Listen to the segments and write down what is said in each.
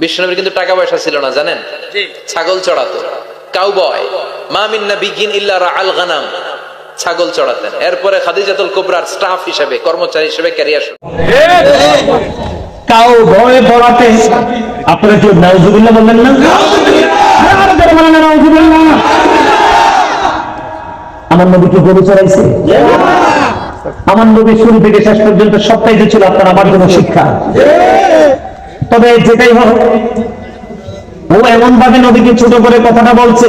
বিষ্ণনবীর কিন্তু টাকা পয়সা ছিল না জানেন? ছাগল চড়াতো। কাউবয় মামিন্না বিগিন ইল্লা আল গানাম। ছাগল চড়াতেন। এরপরে খাদিজাতুল কুবরার স্টাফ হিসেবে কর্মচারী হিসেবে ক্যারিয়ার কাউ ভয়ে পড়াতে আপনারা কি নাউজুবিল্লাহ বললেন না। আমার নবী কি গরু চড়াইছে? আমার নবী শুরু থেকে শেষ পর্যন্ত সবটাই যে ছিল আপনার আমার জন্য শিক্ষা। তবে যেটাই হোক ও এমন ভাবে নদীকে ছোট করে কথাটা বলছে।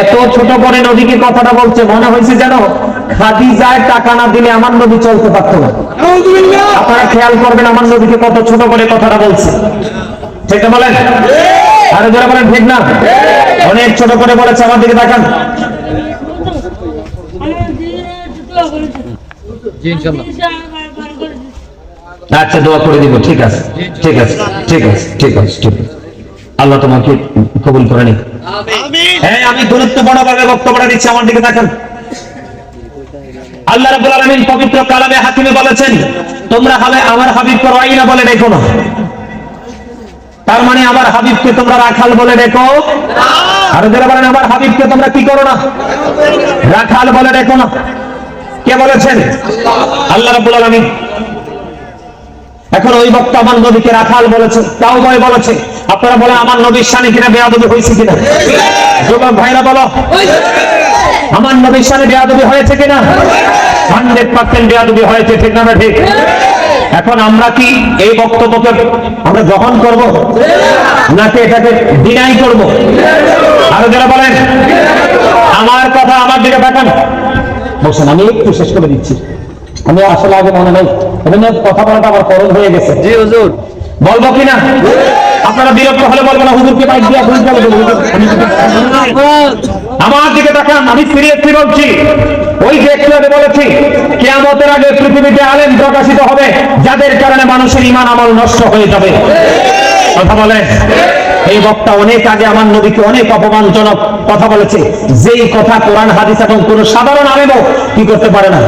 এত ছোট করে নদীকে কথাটা বলছে মনে হয়েছে যেন খাদি যায় টাকা না দিলে আমার নদী চলতে পারতো না। আপনারা খেয়াল করবেন আমার নদীকে কত ছোট করে কথাটা বলছে। ঠিক না বলেন? আরও যারা বলেন ঠিক না? অনেক ছোট করে বলেছে আমার দিকে দেখান জি ইনশাল্লাহ আচ্ছা দোয়া করে দিব ঠিক আছে ঠিক আছে ঠিক আছে ঠিক আছে ঠিক আছে। আল্লাহ তোমাকে কবুল করে নিক। হ্যাঁ আমি গুরুত্বপূর্ণ ভাবে বক্তব্যটা দিচ্ছি আমার দিকে তাকান। আল্লাহ রাব্বুল আলামিন পবিত্র কালামে হাকিমে বলেছেন তোমরা হবে আমার হাবিব করো আইনা বলে দেখো না। তার মানে আমার হাবিবকে তোমরা রাখাল বলে দেখো আর যারা বলেন আমার হাবিবকে তোমরা কি করো না? রাখাল বলে দেখো না। কে বলেছেন? আল্লাহ রাব্বুল আলামিন। এখন ওই বক্তা আমার নবীকে রাখাল বলেছে, তাও বয় বলেছে। আপনারা বলে আমার নবীর সানে কিনা বেয়াদবি হয়েছে কিনা? যুবক ভাইরা বলো, আমার নবীর সানে বেয়াদবি হয়েছে কিনা? হান্ড্রেড পার্সেন্ট বেয়াদবি হয়েছে, ঠিক না ঠিক? এখন আমরা কি এই বক্তব্যকে আমরা গ্রহণ করব? নাকি এটাকে ডিনাই করব? আরও যারা বলেন, আমার কথা আমার দিকে তাকান। বলছেন আমি একটু শেষ করে দিচ্ছি। আমি আসলে আগে মনে নাই কথা বলাটা আমার খরচ হয়ে গেছে জি হুজুর বলব কিনা আপনারা বিরক্ত হলে বলব না হুজুরকে বাইক দিয়ে হুজুর। আমার দিকে তাকান আমি সিরিয়াসলি বলছি ওই যে একটু আগে বলেছি কেয়ামতের আগে পৃথিবীতে আলেম প্রকাশিত হবে যাদের কারণে মানুষের ইমান আমল নষ্ট হয়ে যাবে কথা বলে এই বক্তা অনেক আগে আমার নবীকে অনেক অপমানজনক কথা বলেছে। যেই কথা কোরআন, হাদিস এবং কোন সাধারণ আলেমও কি করতে পারে না?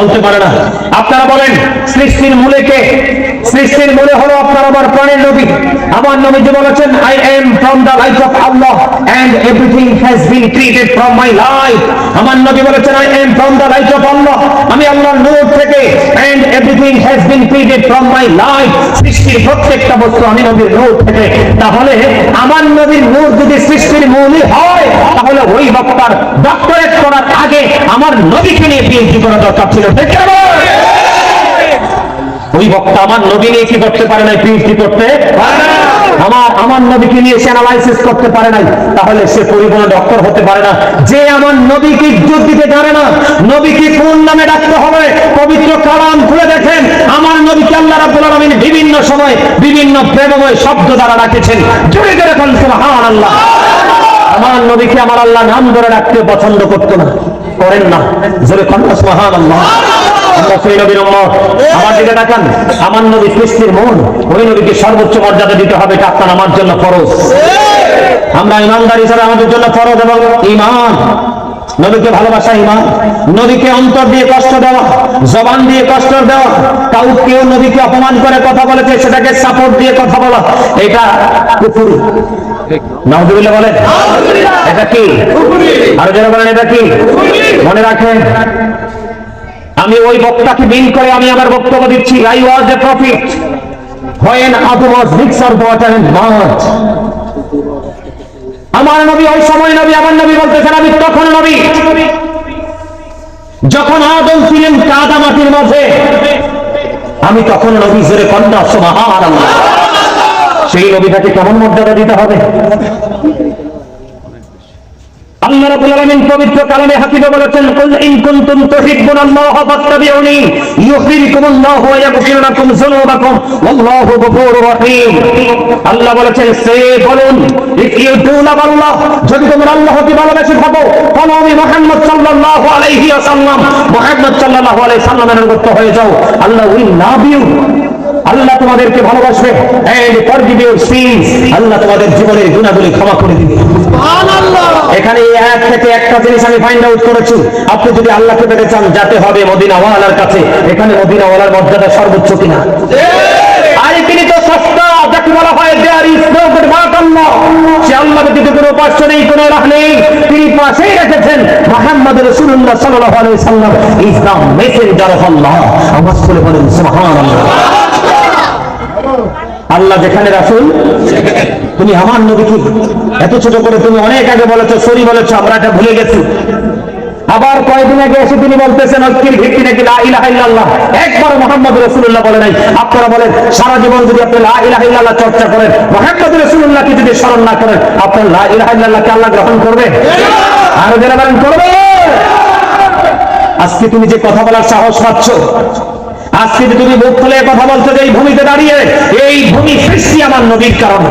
বলতে পারে না। আপনারা বলেন, সৃষ্টির মূলে কে? সৃষ্টির মূলে হলো আপনার আমার প্রাণের নবী। আমার নবী যে বলেছেন I am from the life of Allah and everything has been created from my life আমার নবী বলেছেন I am from the life of Allah আমি আল্লাহর নূর থেকে and everything has been created from my life সৃষ্টির প্রত্যেকটা বস্তু আমি নবীর নূর থেকে। তাহলে আমার নবীর নূর যদি সৃষ্টির মূলই হয়, তাহলে ওই বক্তার ডক্টরেট করার আগে আমার নবীকে নিয়ে পিএইচডি করা দরকার ছিল। ঠিক না ওই বক্তা আমার নবী নিয়ে কি করতে পারে নাই পিএইচডি করতে? আমার আমার নবীকে নিয়ে সে অ্যানালাইসিস করতে পারে নাই, তাহলে সে পরিপূর্ণ ডক্টর হতে পারে না। যে আমার নবীকে ইজ্জত দিতে জানে না, নবীকে কোন নামে ডাকতে হবে? পবিত্র কালাম খুলে দেখেন, আমার নবীকে আল্লাহ রাব্বুল আলামিন বিভিন্ন সময় বিভিন্ন প্রেমময় শব্দ দ্বারা ডাকেছেন। জোরে জোরে বলুন, সুবহানাল্লাহ। আমার নবীকে আমার আল্লাহ নাম ধরে ডাকতে পছন্দ করতো না, করেন না। জোরে কন্যা সুবহানাল্লাহ। সেই নবীর আমার দিকে তাকান। আমার নবী সৃষ্টির মন ওই নবীকে সর্বোচ্চ মর্যাদা দিতে হবে এটা আপনার আমার জন্য ফরজ। আমরা ইমানদার হিসাবে আমাদের জন্য ফরজ এবং ইমান নবীকে ভালোবাসা ইমান নবীকে অন্তর দিয়ে কষ্ট দেওয়া জবান দিয়ে কষ্ট দেওয়া। কাউ কেউ নবীকে অপমান করে কথা বলেছে সেটাকে সাপোর্ট দিয়ে কথা বলা। এটা নাউজুবিল্লাহ বলেন। এটা কি? আরও যারা বলেন এটা কি? মনে রাখেন আমি ওই বক্তাকে বিন করে আমি আমার বক্তব্য দিচ্ছি। I was a prophet when Abu was mixer water and mud আমার নবী, ওই সময় নবী, আমার নবী বলতেছেন, আমি তখন নবী। যখন আদম ছিলেন কাদা মাটির মাঝে আমি তখন নবী জোরে কন্যা, সুবহানাল্লাহ। সেই নবীটাকে কেমন মর্যাদা দিতে হবে? আল্লাহ বলেছেন, কুল ইন কুনতুম তুহিব্বুনাল্লাহ ফাত্তাবিউনি ইউহিব্বুকুমুল্লাহু ওয়া ইয়াগফির লাকুম যুনুবাকুম ওয়াল্লাহু গফুরুর রহিম। আল্লাহ বলেছেন, সে বলুন if you do love Allah, যদি তোমরা আল্লাহকে ভালোবেসে হয়ে যাও। আল্লাহ উইল লাভ আল্লাহ তোমাদেরকে ভালোবাসবে। আল্লাহ তোমাদের জীবনের গুণাগুলি ক্ষমা করে দিবে। এখানে এক থেকে একটা জিনিস আমি ফাইন্ড আউট করেছি। আপনি যদি আল্লাহকে পেতে চান যাতে হবে মদিনাওয়ালার কাছে এখানে মদিনাওয়ালার মর্যাদা সর্বোচ্চ কিনা। আমার তিনি তো সস্তা আল্লাহ বলেন সুবহানাল্লাহ। আল্লাহ যেখানে রাসুল, তুমি আমার নবীকে এত ছোট করে তুমি অনেক আগে বলেছ, সরি বলেছ, আমরা এটা ভুলে গেছি। আবার কয়েকদিন আগে এসে তিনি বলতেছেন ঐক্যের ভিত্তি নাকি লা একবার মোহাম্মদ রাসূলুল্লাহ বলে নাই। আপনারা বলেন, সারা জীবন যদি আপনি লা ইলাহা ইল্লাল্লাহ চর্চা করেন, মোহাম্মদ রাসূলুল্লাহকে যদি স্মরণ না করেন, আপনার লা ইলাহা ইল্লাল্লাহকে আল্লাহ গ্রহণ করবে? আরও যারা করবে? আজকে তুমি যে কথা বলার সাহস পাচ্ছ আজকে যে তুমি মুখ খুলে কথা বলছো যে এই ভূমিতে দাঁড়িয়ে, এই ভূমি সৃষ্টি আমার নদীর কারণে।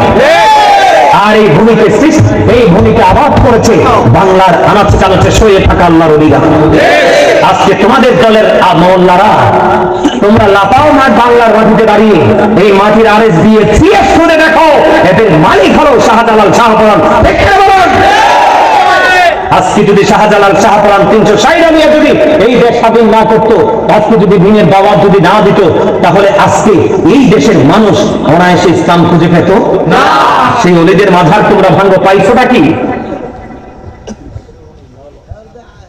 আর এই ভূমিকে সৃষ্টি, এই ভূমিকে আবাদ করেছে বাংলার আনাচে কানাচে শুয়ে থাকা আল্লাহর অলিরা। আজকে তোমাদের দলের মোল্লারা, তোমরা লাপাও মাঠ বাংলার মাটিতে দাঁড়িয়ে, এই মাটির আরেস দিয়ে সিএস করে দেখো, এদের মালিক হলো শাহজালাল শাহপরান দেখতে আজকে যদি শাহজালাল শাহপরান তিনশো ষাট নিয়ে যদি এই দেশ স্বাধীন না করতো আজকে যদি দিনের বাবা যদি না দিত তাহলে আজকে এই দেশের মানুষ অনায়াসে ইসলাম খুঁজে পেত? না। সেই অলিদের মাঝার তোমরা ভাঙ্গ পাইছোটা কি?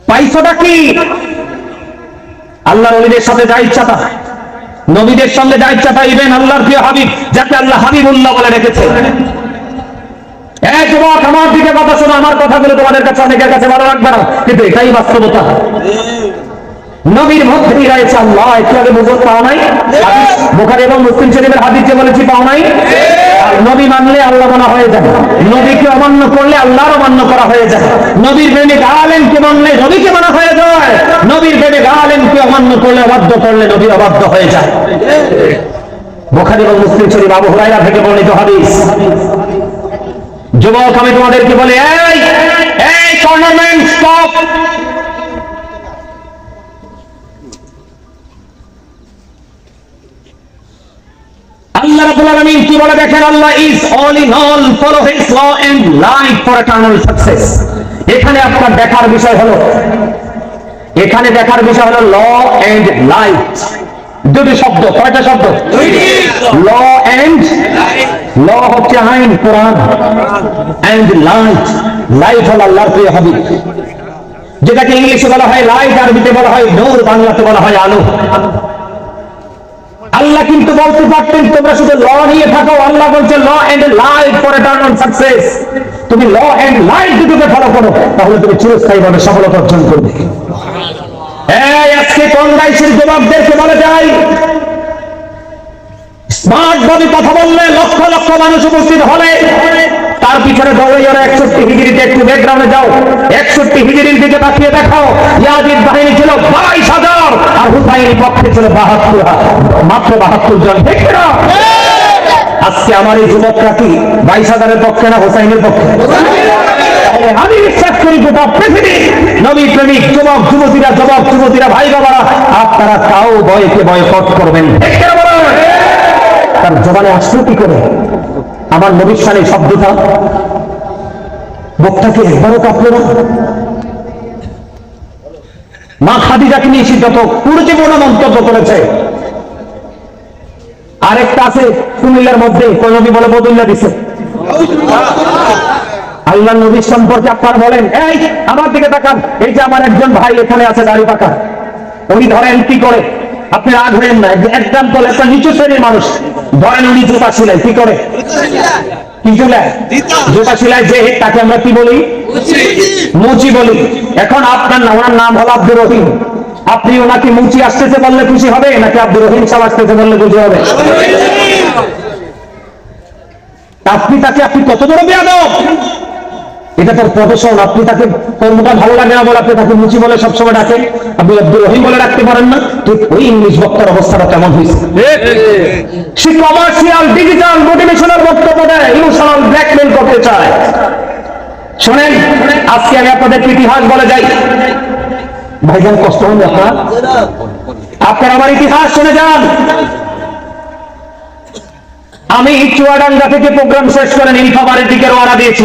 পাইছোটা কি? আল্লাহর অলিদের সাথে যা ইচ্ছা তা। নবীদের সঙ্গে যা ইচ্ছা তা ইবেন আল্লাহর প্রিয় হাবিব যাকে আল্লাহ হাবিবুল্লাহ বলে রেখেছে। এক যুবক আমার দিকে কথা শোনো আমার কথাগুলো তোমাদের কাছে অনেকের কাছে ভালো লাগবে না কিন্তু এটাই আল্লাহ? একটু আগে পাও নাই? হাদিস, এবং মুসলিম শরীফের হাদিস যে বলেছি পাও নাই? নবী মানলে আল্লাহ মানা হয়ে যায়। নবীকে অমান্য করলে আল্লাহর অমান্য করা হয়ে যায়। নবীর প্রেমিক আলেমকে মানলে নবীকে মানা হয়ে যায়। নবীর প্রেমিক আলেমকে অমান্য করলে অবাধ্য করলে নবী অবাধ্য হয়ে যায়। বুখারী এবং মুসলিম শরীফ আবু হুরায়রা থেকে বর্ণিত হাদিস। যুবক আমি তোমাদেরকে বলি এই এই টুর্নামেন্ট স্টপ আল্লাহ রাব্বুল আলামিন কি বলে দেখেন? Allah is all in all follow his law and life for eternal success এখানে আপনার দেখার বিষয় হলো এখানে দেখার বিষয় হলো ল এন্ড লাইফ দুটি শব্দ কয়টা শব্দ? ল এন্ড ল হচ্ছে আইন, কোরআন এন্ড লাইট লাইট হল আল্লাহর প্রিয় হাবিব। যেটাকে ইংলিশে বলা হয় লাইট আরবিতে বলা হয় নূর, বাংলাতে বলা হয় আলো। আল্লাহ কিন্তু বলতে পারতেন, তোমরা শুধু ল নিয়ে থাকো, আল্লাহ বলছে law and light for eternal success তুমি ল এন্ড লাইট দুটোকে ফলো করো, তাহলে তুমি চিরস্থায়ীভাবে সফলতা অর্জন করবে। এই, আজকে কংগ্রেসের যুবকদেরকে বলে যায় স্মার্ট কথা বললে লক্ষ লক্ষ মানুষ উপস্থিত হলে তার পিছনে একষট্টি হিজড়িতে একটু ব্যাকগ্রাউন্ডে যাও, একষট্টি হিজড়ির দিকে তাকিয়ে দেখো বাহিনী ছিল বাইশ হাজার, আর হুসাইনের পক্ষে ছিল বাহাত্তর মাত্র বাহাত্তর জন। আজকে আমার এই যুবকরা কি বাইশ হাজারের পক্ষে না হোসাইনের পক্ষে? আমি বিশ্বাস করি গোটা পৃথিবী, নবী প্রেমিক, যুবক, যুবতীরা যুবক, যুবতীরা ভাই বাবারা আপনারা কাউ বয়কে বয়কট করবেন? তার জবানে কি করে? আমার নবীর সানে শব্দটা। বক্তাকে একবারও কাঁপলো না। মা খাদিজাকে নিয়ে সে যত কুরুচিপূর্ণ মন্তব্য করেছে, আরেকটা আছে কুমিল্লার মধ্যে, কোন বলে বদুল্লা দিছে। আল্লাহ নবীর সম্পর্কে আপনার বলেন, এই, আমার দিকে তাকান। এই যে আমার একজন ভাই এখানে আছে দাড়ি পাকা উনি ধরেন কি করে? আপনি রাগ হলেন না, একদম বলে, একটা নিচু শ্রেণির মানুষ। ধরেন উনি জুতা ছিলেন কি করে? বলি? মুচি বলি। এখন আপনার ওনার নাম হলো আপনি ওনাকে মুচি খুশি হবে, নাকি খুশি হবে? আপনি তাকে আপনি কত বড় বেয়াদব? এটা তার প্রফেশন আপনি তাকে কর্মটা ভালো লাগে না বলে আপনি তাকে মুচি বলে সবসময় ডাকেন। আপনি আব্দুর রহিম বলে ডাকতে পারেন না। ঠিক ওই ইংলিশ বক্তার অবস্থাটা কেমন হয়েছে? সে কমার্শিয়াল ডিজিটাল মোটিভেশনাল বক্তব্য দেয় ইমোশনাল ব্ল্যাকমেল করতে চায়। শোনেন, আজকে আমি আপনাদের ইতিহাস বলে যাই। ভাইজান, কষ্ট হবে আপনার? আপনার আমার ইতিহাস শুনে যান। আমি চুয়াডাঙ্গা থেকে প্রোগ্রাম শেষ করে নীলফামারের দিকে রওনা দিয়েছি।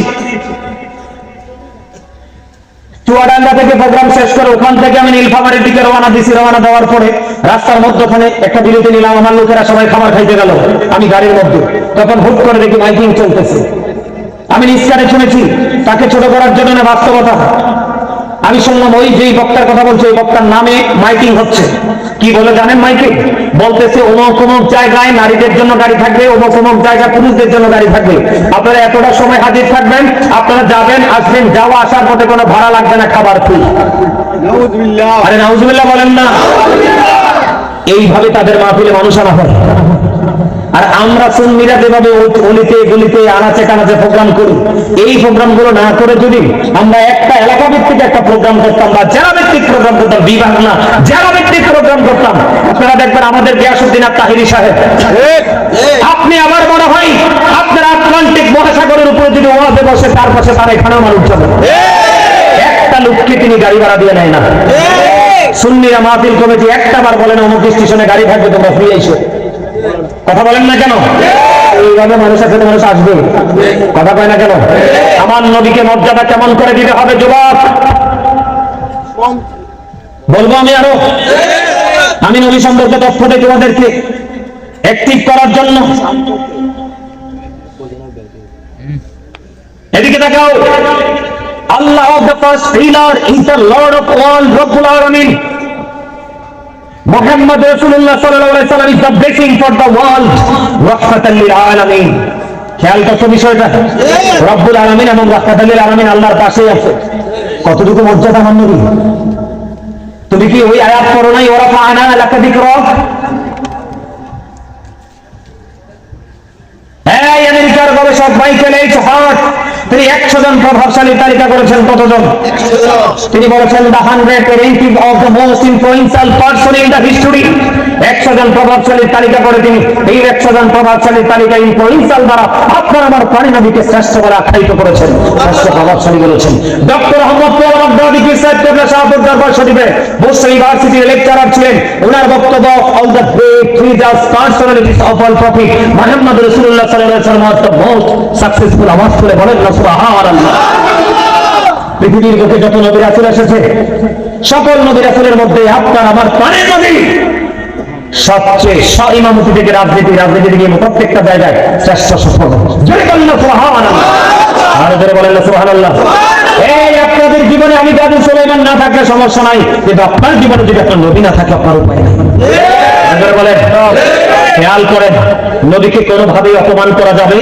চুয়াডাঙ্গা থেকে প্রোগ্রাম শেষ করে ওখান থেকে আমি নীলফামারির দিকে রওনা দিছি রওনা দেওয়ার পরে রাস্তার মধ্যখানে একটা বিরতি নিলাম। আমার লোকেরা সবাই খাবার খাইতে গেল। আমি গাড়ির মধ্যে। তখন হুট করে দেখি মাইকিং চলতেছে। আমি নিঃসারে শুনেছি, তাকে ছোট করার জন্য বাস্তবতা? আমি শুনলাম ওই যেই বক্তার কথা বলছে ওই বক্তার নামে মাইকিং হচ্ছে। কি বলে জানেন মাইকিং? বলতেছে অমুক অমুক জায়গায় নারীদের জন্য গাড়ি থাকবে অমুক অমুক জায়গায় পুরুষদের জন্য গাড়ি থাকবে। আপনারা এতটা সময় হাজির থাকবেন আপনারা যাবেন আসবেন যাওয়া আসার পথে কোনো ভাড়া লাগবে না খাবার ফ্রি। আরে নাউজুবিল্লাহ বলেন না। এইভাবে তাদের মাহফিলে মানুষ আনা হয়। আর আমরা সুন্নিরা যেভাবে অলিতে গলিতে আনাচে কানাচে প্রোগ্রাম করি। এই প্রোগ্রামগুলো না করে যদি আমরা একটা এলাকা ভিত্তিক একটা প্রোগ্রাম করতাম বা জেলা ভিত্তিক প্রোগ্রাম করতাম বিভাগ না জেলা ভিত্তিক প্রোগ্রাম করতাম। আপনারা দেখবেন আমাদের গিয়াসুদ্দিন আর তাহিরি সাহেব। আপনি আমার মনে হয় আপনার আটলান্টিক মহাসাগরের উপরে যদি ওয়াজে বসে তার পাশে তার এখানেও মানুষ যাবে একটা লোককে তিনি গাড়ি ভাড়া দিয়ে নেয় না। সুন্নিরা মাহফিল কমিটি একটা বার বলেন অমুক স্টেশনে গাড়ি থাকবে তোমরা ফ্রি আইসো কথা বলেন না কেন? এইভাবে মানুষের সাথে মানুষ আসবে। কথা কয় না কেন? আমার নবীকে মর্যাদা কেমন করে দিতে হবে যুবক? বলব আমি আরও? আমি নবী সম্পর্কে তথ্য দিই তোমাদেরকে। অ্যাক্টিভ করার জন্য। এদিকে দেখাও Allah of the first healer is the lord of all রব্বুল আলামিন। মোহাম্মদ রাসূলুল্লাহ সাল্লাল্লাহু আলাইহি সাল্লাম is the blessing for the world রাহমাতাল লিল আলামিন। খেয়াল করছ বিষয়টা? রব্বুল আলামিন এবং রাহমাতাল লিল আলামিন আল্লাহর পাশেই আছে। কতটুকু মর্যাদা নবী তুমি কি ওই আয়াত পড়ো নাই? ওরা ফানা লাকা যিকরক এই আমেরিকার গবেষক মাইকেল এইচ হার্ট তিনি একশো জন প্রভাবশালী তালিকা করেছেন, কতজন? তিনি বলেছেন, the hundred ranking of the most influential person in the history. একশো জন প্রভাবশালীর তালিকা করে তিনি, এই একশো জন প্রভাবশালীর তালিকা ইনফ্লুয়েন্সিয়াল দ্বারা আপনার আমার প্রাণী নবীকে শ্রেষ্ঠ বলে আখ্যায়িত করেছেন। শ্রেষ্ঠ প্রভাবশালী বলেছেন। ডক্টর আহমদ তোয়ার আব্দাদি পীর সাহেব কেবলা শাহপুর দরবার শরীফে বুশ ইউনিভার্সিটির লেকচারার ছিলেন। ওনার বক্তব্য, all the personalities of all prophet Muhammad রাসূলুল্লাহ সাল্লাল্লাহু আলাইহি ওয়াসাল্লাম ওয়াজ দ্য মোস্ট সাকসেসফুল আওয়াজ করে বলেন না সুবহানাল্লাহ। পৃথিবীর বুকে যত নবী রাসূল এসেছে, সকল নবী রাসূলের মধ্যে আপনার আমার প্রাণের নবী। সবচেয়ে স- ইমামতি থেকে রাজনীতি রাজনীতি থেকে প্রত্যেকটা জায়গায় শ্রেষ্ঠ সফল। জোরে বলেন সুবহানাল্লাহ। আরও জোরে বলেন সুবহানাল্লাহ। এই আপনাদের জীবনে আমি দাদু সুলাইমান না থাকলে সমস্যা নাই, কিন্তু আপনার জীবনে যদি একটা নবী না থাকে, আপনার উপায় নাই। জোরে বলেন খেয়াল করেন নবীকে কোনোভাবেই অপমান করা যাবে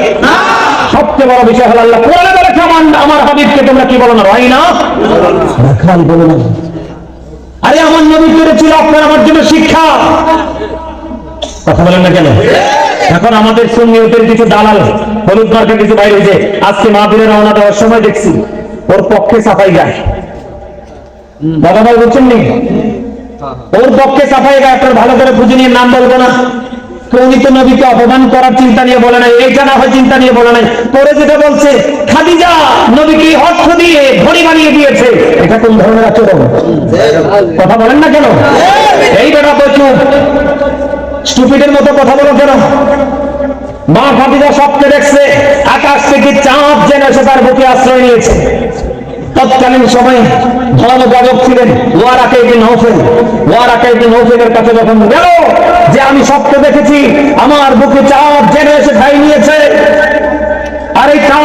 সবচেয়ে বড় বিষয় হলো আল্লাহ কোরআনে বলেছে আমার আমার হাবিবকে তোমরা কি বলো না রাই না? রাখাল বলো না। আরে আমার নবী করেছিল আপনার আমার জন্য শিক্ষা। কথা বলেন না কেন? এখন আমাদের সুন্নিয়তের কিছু দালাল হলুদ মার্কেট কিছু বাইরে হয়েছে আজকে মাহফিলে রওনা দেওয়ার সময় দেখছি ওর পক্ষে সাফাই গায় দাদা ভাই বলছেন নি? ওর পক্ষে সাফাই গায় আপনার ভালো করে বুঝে নিয়ে নাম বলব না। কথা বলেন না কেন? এই স্টুপিডের মতো কথা বলো কেন? মা খাদিজা স্বপ্নে দেখছে, আকাশ থেকে চাঁদ যেন এসে তার বুকে আশ্রয় নিয়েছে। তৎকালীন সময়ে ধর্ম ছিলেন ওয়ারাকে একদিন হোসেন ওয়ারাকে একদিন হোসেনের কাছে যখন গেল যে আমি স্বপ্ন দেখেছি, আমার বুকে চাপ জেনে এসে ঠাই নিয়েছে। আর এই আমি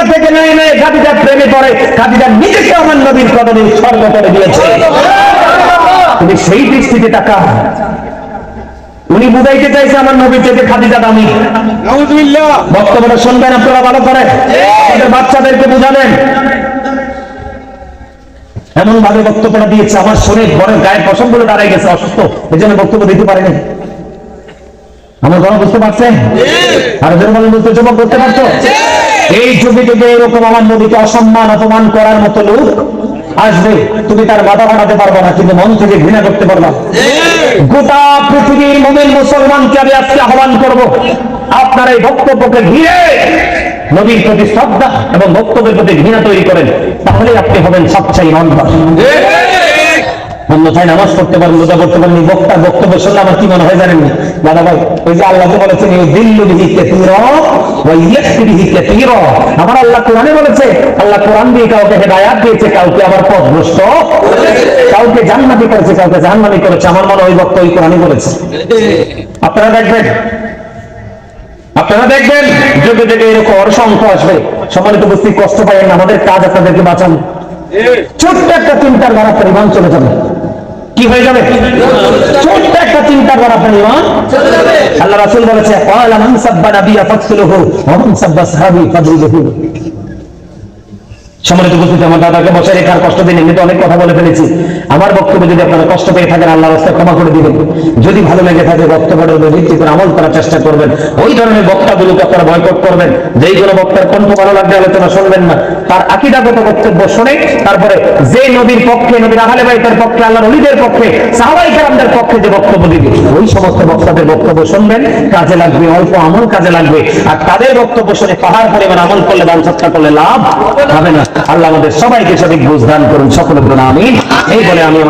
খাদিজা থেকে নেয় নেয় খাদিজা প্রেমে পড়ে খাদিজা নিজেকে আমার নবীর কদমে স্বর্গ করে দিয়েছে। তুমি সেই দৃষ্টিতে টাকা উনি বুঝাইতে চাইছে আমার নবীর চেয়ে খাদিজা দামি। বক্তব্যটা শুনবেন আপনারা ভালো করে। বাচ্চাদেরকে বুঝাবেন এমন ভাবে বক্তব্যটা দিয়েছে আমার শরীর বড় গায়ের পছন্দ বলে দাঁড়াই গেছে অসুস্থ। এই জন্য বক্তব্য দিতে পারেনি। আমার গণ বুঝতে পারছেন আর বলেন বুঝতে যুবক করতে পারছ? এই যুগে যুগে এরকম আমার নদীকে অসম্মান অপমান করার মতো লোক আসবে। তুমি তার মাথা বাড়াতে পারবে না কিন্তু মন থেকে ঘৃণা করতে পারবা গোটা পৃথিবীর মোমেন মুসলমানকে আমি আজকে আহ্বান করব আপনার এই বক্তব্যকে ঘিরে নবীর প্রতি শ্রদ্ধা এবং বক্তব্যের প্রতি ঘৃণা তৈরি করেন তাহলে আপনি হবেন সবচেয়ে ইমানদার। অন্যথায় নামাজ পড়তে পারেন, রোজা করতে পারেন, এই বক্তার বক্তব্য শুনলে আমার কি মনে হয় জানেন দাদা ভাই, ওই যে আল্লাহকে বলেছেন আমার আল্লাহ কোরআনে বলেছে, আল্লাহ কোরআন দিয়ে কাউকে হেদায়াত দিয়েছে, কাউকে আবার পথভ্রষ্ট কাউকে জান্নাতি করেছে, কাউকে জাহান্নামি করেছে। আমার মনে ওই বক্তা ওই কোরআনই বলেছে। আপনারা দেখবেন আপনারা দেখবেন, যুগে যুগে এরকম অসংখ্য আসবে। সম্মানিত বুঝতে কষ্ট পাইয়েন আমাদের কাজ আপনাদেরকে বাঁচান। ছোট্ট একটা চিন্তার দ্বারা পরিমাণ চলে যাবে। কি হয়ে যাবে? ছোট্ট একটা চিন্তা করা আপনার ইমান আল্লাহ রাসুল বলেছে মান সাব্বা নাবিয়া ফাকসুলুহু ওয়া মান সাব্বা সাহাবী ফাদরিলুহু সম্মানিত উপস্থিতি, আমার দাদাকে বসে রেখার কষ্ট দিন এমনিতে অনেক কথা বলে ফেলেছি। আমার বক্তব্য যদি আপনারা কষ্ট পেয়ে থাকেন আল্লাহ রাস্তায় ক্ষমা করে দিবেন। যদি ভালো লেগে থাকে, বক্তব্যের উপর ভিত্তি করে আমল করার চেষ্টা করবেন। ওই ধরনের বক্তাগুলোকে আপনারা বয়কট করবেন। যেই কোনো বক্তার কণ্ঠ ভালো লাগবে আলোচনা শুনবেন না। তার আকিদাগত বক্তব্য শুনে, তারপরে যে নবীর পক্ষে, নবীর আহলে বাইতের পক্ষে, আল্লাহর অলিদের পক্ষে সাহাবাই কেরামদের পক্ষে যে বক্তব্য দিবে, ওই সমস্ত বক্তাদের বক্তব্য শুনবেন। কাজে লাগবে, অল্প আমল কাজে লাগবে। আর তাদের বক্তব্য শুনে পাহাড় পরিমাণ আমল করলে দান সৎকার করলে লাভ হবে না। আল্লাহ আমাদের সবাইকে সঠিক বুঝ দান করুন সকলে আমি এই বলে আমি